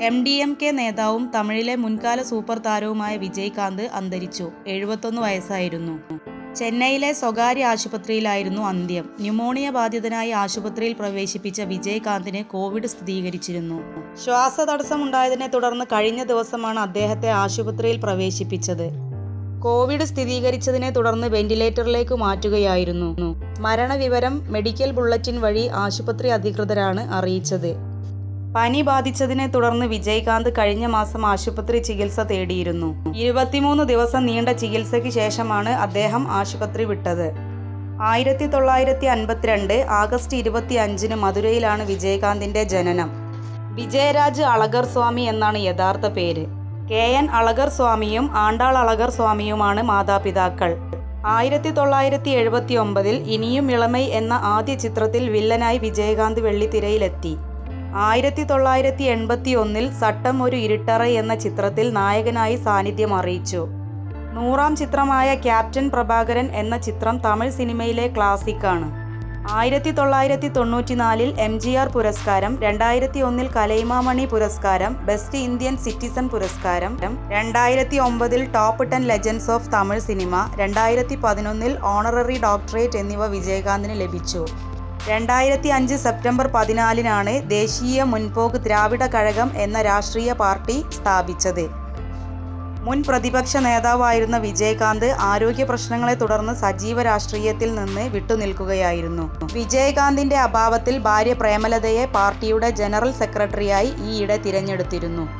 M D M K നേതാവും തമിഴിലെ മുൻകാല സൂപ്പർ താരവുമായ വിജയ്കാന്ത് അന്തരിച്ചു. എഴുപത്തൊന്ന് വയസ്സായിരുന്നു. ചെന്നൈയിലെ സ്വകാര്യ ആശുപത്രിയിലായിരുന്നു അന്ത്യം. ന്യൂമോണിയ ബാധിതനായി ആശുപത്രിയിൽ പ്രവേശിപ്പിച്ച വിജയകാന്തിന് കോവിഡ് സ്ഥിരീകരിച്ചിരുന്നു. ശ്വാസതടസ്സമുണ്ടായതിനെ തുടർന്ന് കഴിഞ്ഞ ദിവസമാണ് അദ്ദേഹത്തെ ആശുപത്രിയിൽ പ്രവേശിപ്പിച്ചത്. കോവിഡ് സ്ഥിരീകരിച്ചതിനെ തുടർന്ന് വെന്റിലേറ്ററിലേക്ക് മാറ്റുകയായിരുന്നു. മരണവിവരം മെഡിക്കൽ ബുള്ളറ്റിൻ വഴി ആശുപത്രി അധികൃതരാണ് അറിയിച്ചത്. പനി ബാധിച്ചതിനെ തുടർന്ന് വിജയകാന്ത് കഴിഞ്ഞ മാസം ആശുപത്രി ചികിത്സ തേടിയിരുന്നു. ഇരുപത്തിമൂന്ന് ദിവസം നീണ്ട ചികിത്സയ്ക്ക് ശേഷമാണ് അദ്ദേഹം ആശുപത്രി വിട്ടത്. ആയിരത്തി തൊള്ളായിരത്തി അൻപത്തിരണ്ട് ആഗസ്റ്റ് ഇരുപത്തി അഞ്ചിന് മധുരയിലാണ് വിജയകാന്തിന്റെ ജനനം. വിജയരാജ് അളഗർ സ്വാമി എന്നാണ് യഥാർത്ഥ പേര്. കെ. എൻ. അളഗർ സ്വാമിയും ആണ്ടാൾ അളഗർ സ്വാമിയുമാണ് മാതാപിതാക്കൾ. ആയിരത്തി തൊള്ളായിരത്തി എഴുപത്തി ഒമ്പതിൽ ഇനിയും ഇളമൈ എന്ന ആദ്യ ചിത്രത്തിൽ വില്ലനായി വിജയകാന്ത് വെള്ളിത്തിരയിലെത്തി. ആയിരത്തി തൊള്ളായിരത്തി എൺപത്തി ഒന്നിൽ സട്ടം ഒരു ഇരുട്ടറ എന്ന ചിത്രത്തിൽ നായകനായി സാന്നിധ്യം അറിയിച്ചു. നൂറാം ചിത്രമായ ക്യാപ്റ്റൻ പ്രഭാകരൻ എന്ന ചിത്രം തമിഴ് സിനിമയിലെ ക്ലാസിക്കാണ്. ആയിരത്തി തൊള്ളായിരത്തി തൊണ്ണൂറ്റിനാലിൽ എം ജി ആർ പുരസ്കാരം രണ്ടായിരത്തി ഒന്നിൽ കലൈമാമണി പുരസ്കാരം ബെസ്റ്റ് ഇന്ത്യൻ സിറ്റിസൺ പുരസ്കാരം രണ്ടായിരത്തി ഒമ്പതിൽ top ten legends of Tamil cinema രണ്ടായിരത്തി പതിനൊന്നിൽ ഓണററി ഡോക്ടറേറ്റ് എന്നിവ വിജയകാന്തിന് ലഭിച്ചു. രണ്ടായിരത്തി അഞ്ച് സെപ്റ്റംബർ പതിനാലിനാണ് ദേശീയ മുൻപോക്ക് ദ്രാവിഡ കഴകം എന്ന രാഷ്ട്രീയ പാർട്ടി സ്ഥാപിച്ചത്. മുൻ പ്രതിപക്ഷ നേതാവായിരുന്ന വിജയകാന്ത് ആരോഗ്യ പ്രശ്നങ്ങളെ തുടർന്ന് സജീവ രാഷ്ട്രീയത്തിൽ നിന്ന് വിട്ടുനിൽക്കുകയായിരുന്നു. വിജയകാന്തിന്റെ അഭാവത്തിൽ ഭാര്യ പ്രേമലതയെ പാർട്ടിയുടെ ജനറൽ സെക്രട്ടറിയായി ഈയിടെ തിരഞ്ഞെടുത്തിരുന്നു.